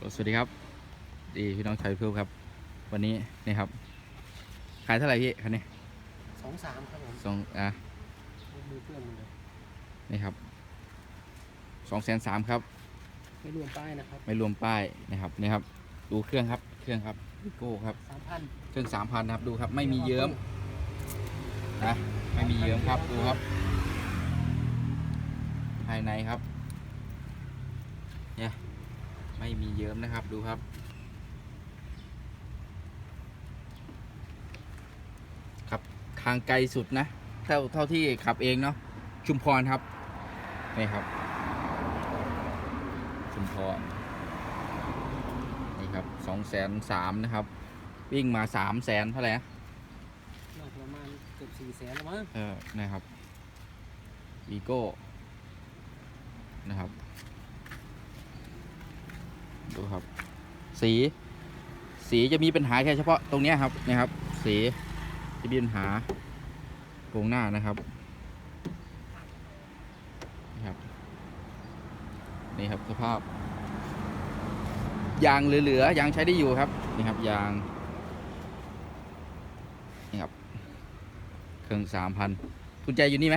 สวัสดีครับ ดีพี่น้องชาวยูทูบครับ วันนี้นี่ครับ ขายเท่าไหร่พี่คันนี้สองสามครับผมสองอะมือเพื่อนมันเลยนี่ครับสองแสนสามครับ ไม่รวมป้ายนะครับ ไม่รวมป้ายนะครับนี่ครับ ดูเครื่องครับเครื่องครับวิโก้ครับสามพันเครื่องสามพันครับดูครับ ไม่มีเยิ้มนะไม่มีเยิ้มครับดูครับ ภายในครับเนี่ย ไม่มีเยิ้มนะครับดูครับ ครับทางไกลสุดนะ เท่าเท่าที่ขับเองเนาะชุมพรครับนี่ครับ ชุมพรนี่ครับสองแสนสามนะครับ วิ่งมาสามแสนเท่าไหร่นะน่าจะประมาณเกือบสี่แสนแล้วมั้งเออนะครับวีโก้นะครับ ดูครับ สี สีจะมีปัญหาแค่เฉพาะตรงนี้ครับนะครับ สีจะมีปัญหาโครงหน้านะครับนี่ครับ นี่ครับสภาพ ยางเหลือๆยางใช้ได้อยู่ครับนี่ครับยางนี่ครับเครื่องสามพันกุญแจอยู่นี่ไหม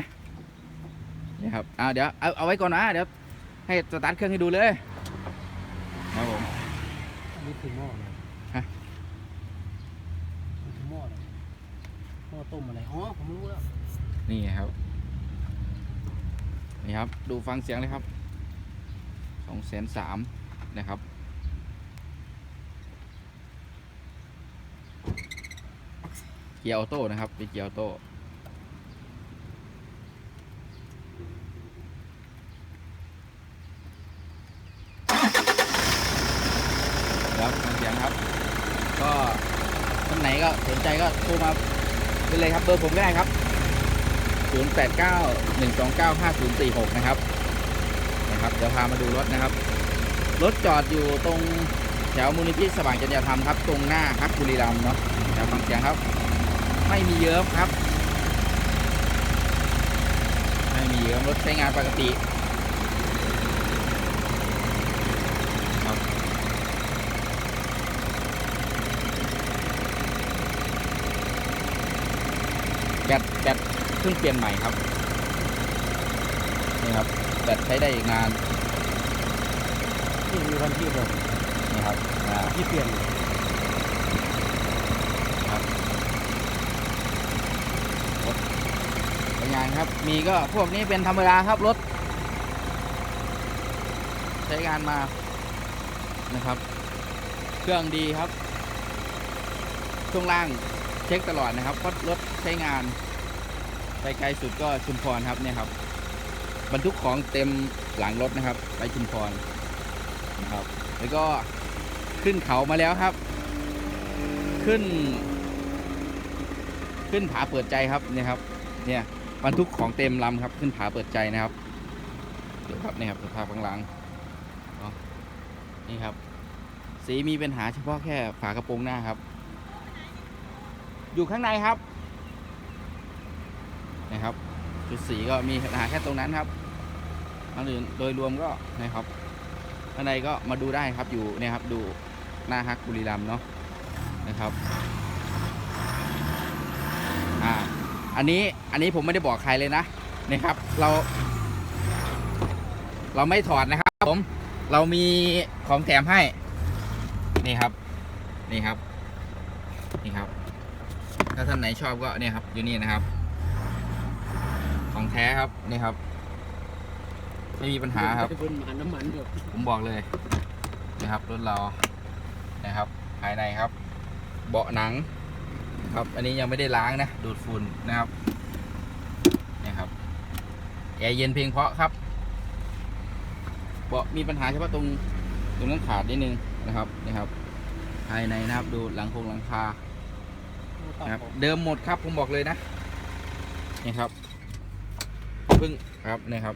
นี่ครับอ่าเดี๋ยวเอาเอาไว้ก่อนนะเดี๋ยวให้สตาร์ทเครื่องให้ดูเลย ครับผมอันนี้คือหม้อเลยฮะ มันคือหม้อเลยหม้อต้มอะไรอ๋อผมรู้แล้วนี่ครับ นี่ครับ ดูฟังเสียงเลยครับสองแสนสามนะครับ เกียร์ออโต้นะครับเป็นเกียร์ออโต้ครับฟังเสียงครับ ก็ท่านไหน ก็สนใจก็โทรมาไปเลยครับเบอร์ผมก็ได้ครับ 089 129 5046 นะครับนะครับ เดี๋ยวพามาดูรถนะครับ รถจอดอยู่ตรงแถวมูลนิธิสว่างจัญญาธรรมครับ ตรงหน้าฮักบุรีรัมเนาะแถวฟังเสียงครับ ไม่มีเยิ้มครับ ไม่มีเยิ้มรถใช้งานปกติ แบตแบตเพิ่งเปลี่ยนใหม่ครับนี่ครับแบตใช้ได้อีกนานที่มีวันที่เลยนี่ครับอ่าที่เปลี่ยนใช้งานครับ มีก็พวกนี้เป็นธรรมดาครับรถ ใช้งานมานะครับ เครื่องดีครับ ช่วงล่าง เช็คตลอดนะครับเพราะรถใช้งานไปไกลสุดก็ชุมพรครับเนี่ยครับบรรทุกของเต็มหลังรถนะครับ ไปชุมพรนะครับ แล้วก็ขึ้นเขามาแล้วครับ ขึ้น ขึ้นผาเปิดใจครับเนี่ยครับ เนี่ยบรรทุกของเต็มลำครับ ขึ้นผาเปิดใจนะครับเดูครับนี่ครับสภาพข้างหลังนี่ครับ สีมีปัญหาเฉพาะแค่ฝากระโปรงหน้าครับ อยู่ข้างในครับนะครับจุดสีก็มีปัญหาแค่ตรงนั้นครับอันอื่นโดยรวมก็นะครับข้างในก็มาดูได้ครับอยู่เนี่ยครับดูหน้าฮักบุรีรัมเนาะนะครับอ่าอันนี้อันนี้ผมไม่ได้บอกใครเลยนะนี่ครับ เรา เราไม่ถอดนะครับ ผมเรามีของแถมให้ นี่ครับ นี่ครับ นี่ครับ ถ้าท่านไหนชอบก็เนี่ยครับอยู่นี่นะครับ ของแท้ครับนี่ครับ ไม่มีปัญหาครับจะเป็นหมาน้ำมันเถอะผมบอกเลยนะครับรถเรานะครับ ภายในครับ เบาะหนังครับ อันนี้ยังไม่ได้ล้างนะดูดฝุ่นนะครับนี่ครับแอร์เย็นเพียงเพราะครับเบาะมีปัญหาเฉพาะตรงตรงนั้นขาดนิดนึงนะครับนี่ครับ ภายในนะครับดูหลังโครงหลังคาตัด นะครับผมเดิมหมดครับผมบอกเลยนะนี่ครับเพิ่งครับนี่ครับ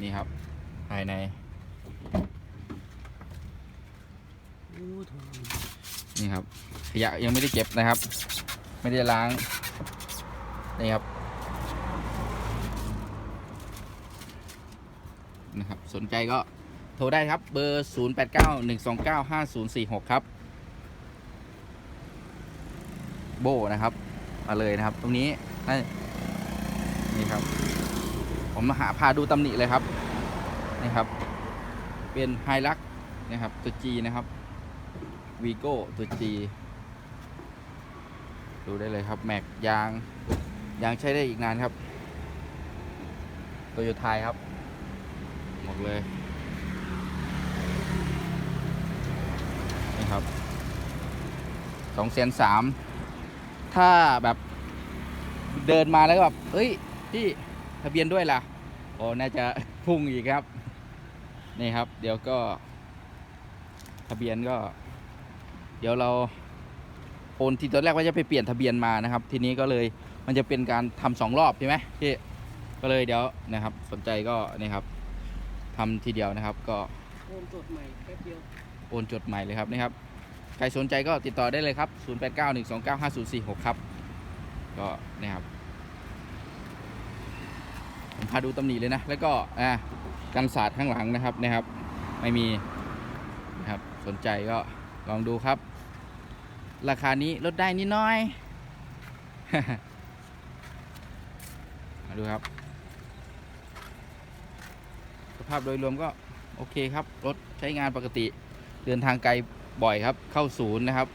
นี่ครับ ภายในโอ้โถนี่ครับขยะยังไม่ได้เก็บนะครับ ไม่ได้ล้างนี่ครับนะครับ สนใจก็โทรได้ครับ เบอร์ 0891295046 ครับ โบนะครับ มาเลยนะครับ ตรงนี้นี่นี่ครับ ผมมาหาพาดูตำหนิเลยครับนี่ครับ เป็นไฮลักนะครับ ตัว G นะครับวีโก้ตัว G ดูได้เลยครับ แม็กยาง ยางใช้ได้อีกนานครับโตโยต้าครับ หมดเลยนี่ครับสองแสนสาม ถ้าแบบเดินมาแล้วก็แบบเฮ้ยพี่ทะเบียนด้วยล่ะโอ้น่าจะพุ่งอีกครับ นี่ครับ เดี๋ยวก็ ทะเบียนก็ เดี๋ยวเราโอนที่ตอนแรกว่าจะไปเปลี่ยนทะเบียนมานะครับ ทีนี้ก็เลยมันจะเป็นการทำสองรอบใช่ไหมพี่ก็เลยเดี๋ยวนะครับ สนใจก็นี่ครับทำทีเดียวนะครับ ก็โอนจดใหม่แป๊บเดียวโอนจดใหม่เลยครับนี่ครับ ใครสนใจก็ติดต่อได้เลยครับ 0891295046 ครับ ก็นี่ครับผมพาดูตำหนิเลยนะ แล้วก็อ่ากันศาสตร์ข้างหลังนะครับนะครับ ไม่มีนะครับสนใจก็ลองดูครับ ราคานี้ลดได้นิดน้อย มาดูครับ สภาพโดยรวมก็โอเคครับ รถใช้งานปกติ เดินทางไกล บ่อยครับเข้าศูนย์นะครับ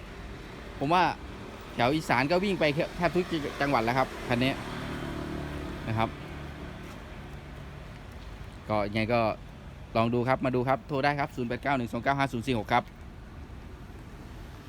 ผมว่าแถวอีสานก็วิ่งไปแทบทุกจังหวัดแล้วครับคันนี้นะครับ ก็ยังไงก็ลองดูครับมาดูครับโทรได้ครับ 0891295046 ครับ